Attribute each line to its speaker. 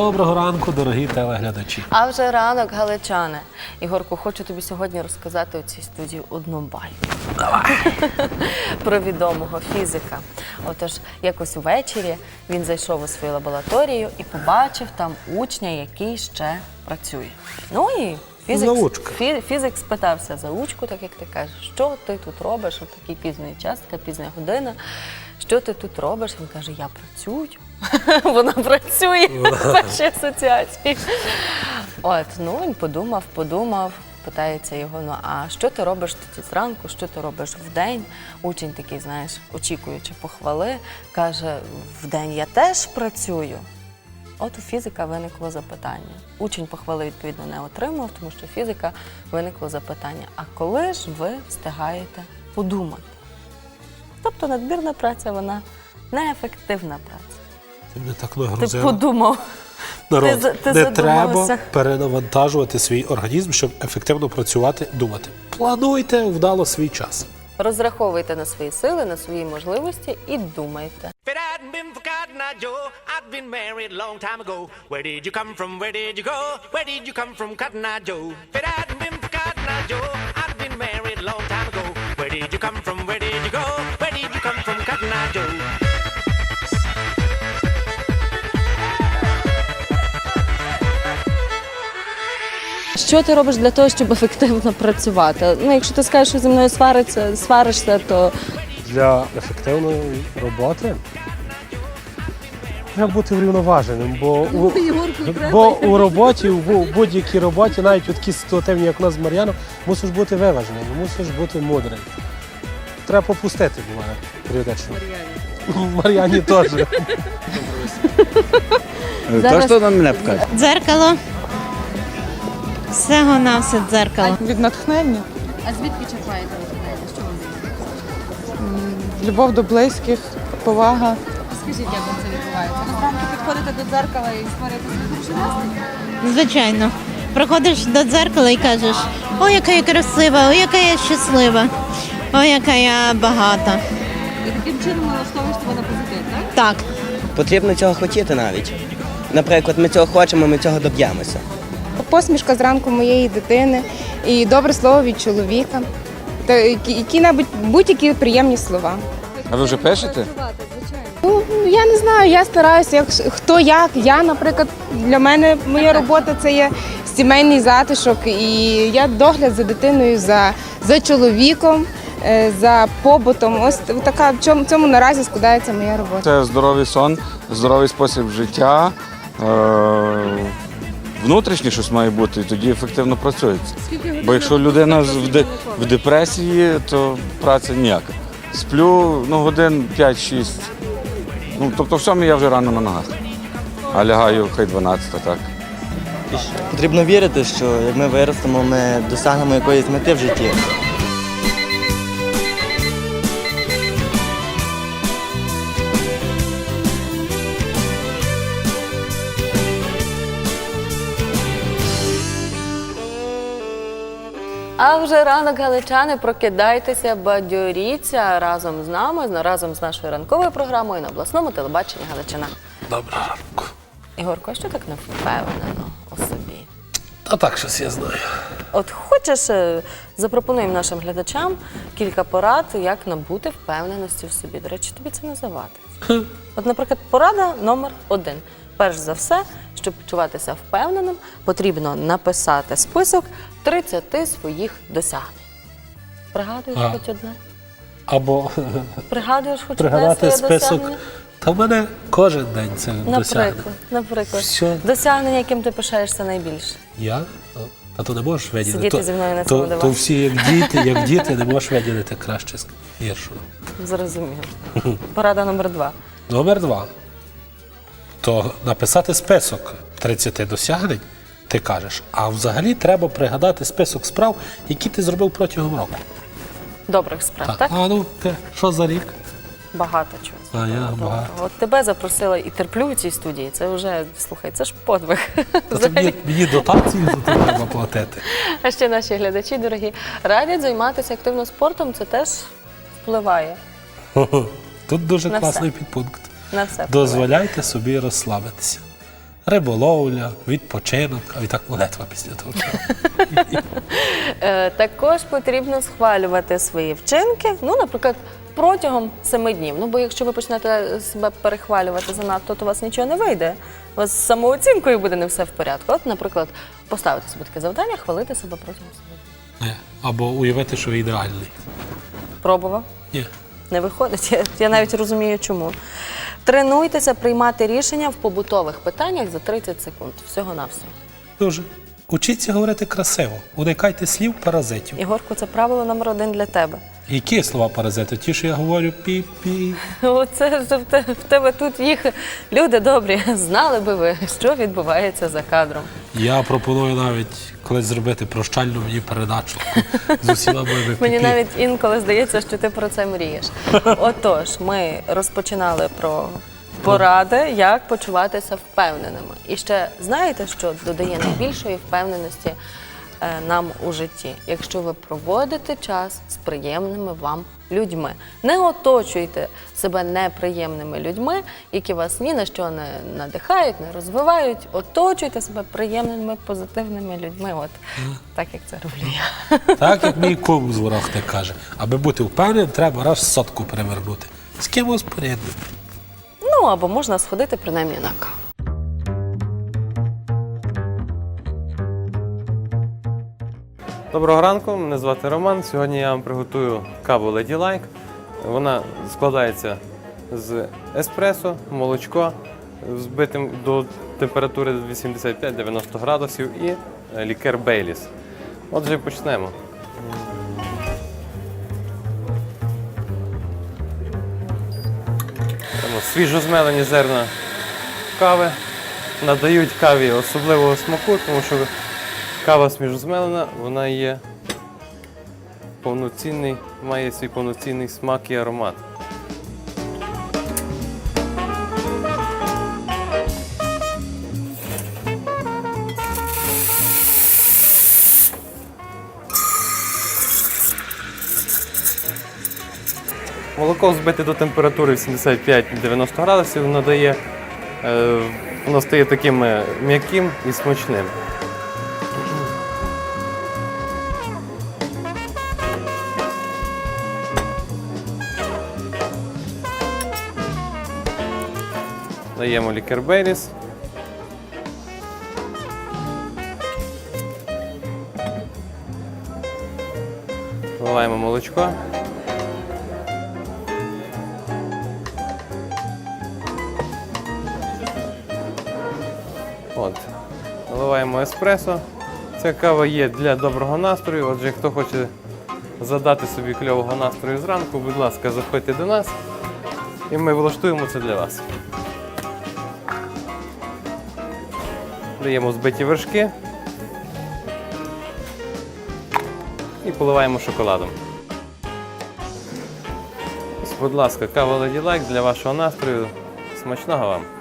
Speaker 1: Доброго ранку, дорогі телеглядачі.
Speaker 2: А вже ранок, галичане. Ігорку, хочу тобі сьогодні розказати у цій студії одну байку. Про відомого фізика. Отож, якось увечері він зайшов у свою лабораторію і побачив там учня, який ще працює. Ну і фізик, фі- фізик спитався за учку, так як ти кажеш, що ти тут робиш у такий пізний час, така пізня година. Що ти тут робиш? Він каже, я працюю. Вона працює перші асоціації. От, ну він подумав, подумав, питається його: ну а що ти робиш тоді зранку, що ти робиш вдень? Учень такий, знаєш, очікуючи похвали, каже: вдень я теж працюю. От у фізика виникло запитання. Учень похвали відповідно не отримав, тому що фізика виникло запитання: а коли ж ви встигаєте подумати? Тобто надмірна праця, вона неефективна праця.
Speaker 1: Ти мене так
Speaker 2: Ти подумав.
Speaker 1: Народ,
Speaker 2: ти ти
Speaker 1: не треба перенавантажувати свій організм, щоб ефективно працювати, думати. Плануйте вдало свій час.
Speaker 2: Розраховуйте на свої сили, на свої можливості і думайте.
Speaker 3: Where did you come from? Where did you go? Where did you come from, Cotton Eye Joe?
Speaker 2: Що ти робиш для того, щоб ефективно працювати? Ну, якщо ти скажеш, що зі мною свариться, сваришся, то
Speaker 1: Для ефективної роботи треба бути врівноваженим, бо у, бо у роботі, у будь-якій роботі, навіть у такій ситуативній, як у нас з Мар'яном, мусиш бути виваженим, мусиш бути мудрим. Треба попустити буває періодично. Мар'яні теж.
Speaker 2: Зараз-
Speaker 4: То, що на мене покаже.
Speaker 5: Дзеркало. Всього на все дзеркало.
Speaker 6: Від натхнення,
Speaker 2: а звідки черпаєте натхнення? Що вам
Speaker 6: любов до близьких, повага.
Speaker 2: Скажіть, як вам це відбувається? Ви зранку підходите до дзеркала і створюєте свій настрій?
Speaker 5: Звичайно. Приходиш до дзеркала і кажеш, ой, яка я красива, ой, яка я щаслива, ой, яка я багата.
Speaker 2: І таким чином налаштовуєш себе на позитив, так?
Speaker 5: Так.
Speaker 7: Потрібно цього хотіти навіть. Наприклад, ми цього хочемо, ми цього доб'ємося.
Speaker 8: Посмішка зранку моєї дитини і добре слово від чоловіка. Та які- які-небудь будь-які приємні слова.
Speaker 4: А ви вже пишете?
Speaker 8: Ну я не знаю, я стараюся, як хто як. Я, наприклад, для мене моя робота це є сімейний затишок, і я догляд за дитиною, за, за чоловіком, е, за побутом. Ось така в чому цьому наразі складається моя робота.
Speaker 4: Це здоровий сон, здоровий спосіб життя. Е- внутрішнє щось має бути, і тоді ефективно працюється. Бо якщо людина в, де- в депресії, то праця ніяка. Сплю ну, годин 5-6. Ну, тобто в сьомій я вже рано на ногах. А лягаю хай 12, так.
Speaker 7: Потрібно вірити, що як ми виростемо, ми досягнемо якоїсь мети в житті.
Speaker 2: А вже ранок галичани, прокидайтеся, бадьоріться разом з нами, разом з нашою ранковою програмою на обласному телебаченні Галичина.
Speaker 1: Доброго ранку.
Speaker 2: Ігорко, а що так не впевнено у собі?
Speaker 1: Та так щось я знаю.
Speaker 2: От хочеш, е, запропонуємо нашим глядачам кілька порад, як набути впевненості в собі. До речі, тобі це не завадить. От, наприклад, порада номер один. Перш за все, щоб почуватися впевненим, потрібно написати список 30 своїх досягнень. Пригадуєш
Speaker 1: А.
Speaker 2: хоч одне?
Speaker 1: Або
Speaker 2: Пригадуєш хоч
Speaker 1: пригадати
Speaker 2: одне своє
Speaker 1: список.
Speaker 2: досягнення?
Speaker 1: Та в мене кожен день це досягнення.
Speaker 2: Наприклад, наприклад.
Speaker 1: Що?
Speaker 2: Досягнення, яким ти пишаєшся найбільше.
Speaker 1: Я? Та то не можеш виділити.
Speaker 2: Сидіти
Speaker 1: то,
Speaker 2: зі мною на цьому
Speaker 1: то,
Speaker 2: дивані.
Speaker 1: то всі як діти, як діти, не можеш виділити краще з гіршого.
Speaker 2: Зрозуміло. Порада номер два.
Speaker 1: Номер два. То написати список 30 досягнень, ти кажеш, а взагалі треба пригадати список справ, які ти зробив протягом року.
Speaker 2: Добрих справ,
Speaker 1: Так.
Speaker 2: так?
Speaker 1: А ну, ти, що за рік?
Speaker 2: Багато чого.
Speaker 1: А я
Speaker 2: Добре.
Speaker 1: багато.
Speaker 2: От тебе запросила і терплю у цій студії. Це вже слухай, це ж подвиг.
Speaker 1: Та це мені, мені дотації за це треба платити.
Speaker 2: А ще наші глядачі, дорогі, радять займатися активно спортом. Це теж впливає
Speaker 1: Тут дуже
Speaker 2: На
Speaker 1: класний
Speaker 2: все.
Speaker 1: підпункт.
Speaker 2: На все.
Speaker 1: Дозволяйте собі розслабитися. риболовля, відпочинок, а відтак молитва після того.
Speaker 2: Е, також потрібно схвалювати свої вчинки, ну, наприклад, протягом семи днів. Ну, бо якщо ви почнете себе перехвалювати занадто, то у вас нічого не вийде. У вас з самооцінкою буде не все в порядку. От, наприклад, поставити собі таке завдання, хвалити себе протягом семи днів.
Speaker 1: Ні. Або уявити, що ви ідеальний.
Speaker 2: Пробував?
Speaker 1: Ні.
Speaker 2: Не виходить. Я, я навіть розумію, чому. Тренуйтеся приймати рішення в побутових питаннях за 30 секунд. Всього на все.
Speaker 1: Дуже. Учіться говорити красиво, уникайте слів паразитів.
Speaker 2: Ігорку, це правило номер один для тебе.
Speaker 1: Які слова паразити? Ті, що я говорю пі-пі.
Speaker 2: Оце ж в те- в тебе тут їх люди добрі. Знали би ви, що відбувається за кадром.
Speaker 1: Я пропоную навіть колись зробити прощальну мені передачу з усіма моїми
Speaker 2: Мені
Speaker 1: пі-пі.
Speaker 2: навіть інколи здається, що ти про це мрієш. Отож, ми розпочинали про поради, як почуватися впевненими. І ще знаєте, що додає найбільшої впевненості е, нам у житті, якщо ви проводите час з приємними вам людьми. Не оточуйте себе неприємними людьми, які вас ні на що не надихають, не розвивають. Оточуйте себе приємними, позитивними людьми. От так як це роблю я.
Speaker 1: Так, як мій кум з ворогти каже, аби бути впевненим, треба раз сотку перевернути. З кимось порідним.
Speaker 2: Ну або можна сходити принаймні на каву.
Speaker 9: Доброго ранку, мене звати Роман. Сьогодні я вам приготую каву Lady Like. Вона складається з еспресо, молочко, збитим до температури 85-90 градусів і е, лікер Бейліс. Отже, почнемо. Свіжозмелені зерна кави надають каві особливого смаку, тому що Кава свіжозмелена, вона є повноцінний, має свій повноцінний смак і аромат. Молоко збите до температури 85-90 градусів надає, е, воно стає таким е, м'яким і смачним. Даємо лікер Бейліс. Вливаємо молочко. Наливаємо еспресо. Ця кава є для доброго настрою. Отже, хто хоче задати собі кльового настрою зранку, будь ласка, заходьте до нас і ми влаштуємо це для вас. Даємо збиті вершки і поливаємо шоколадом. Будь ласка, кава Lady Like для вашого настрою. Смачного вам!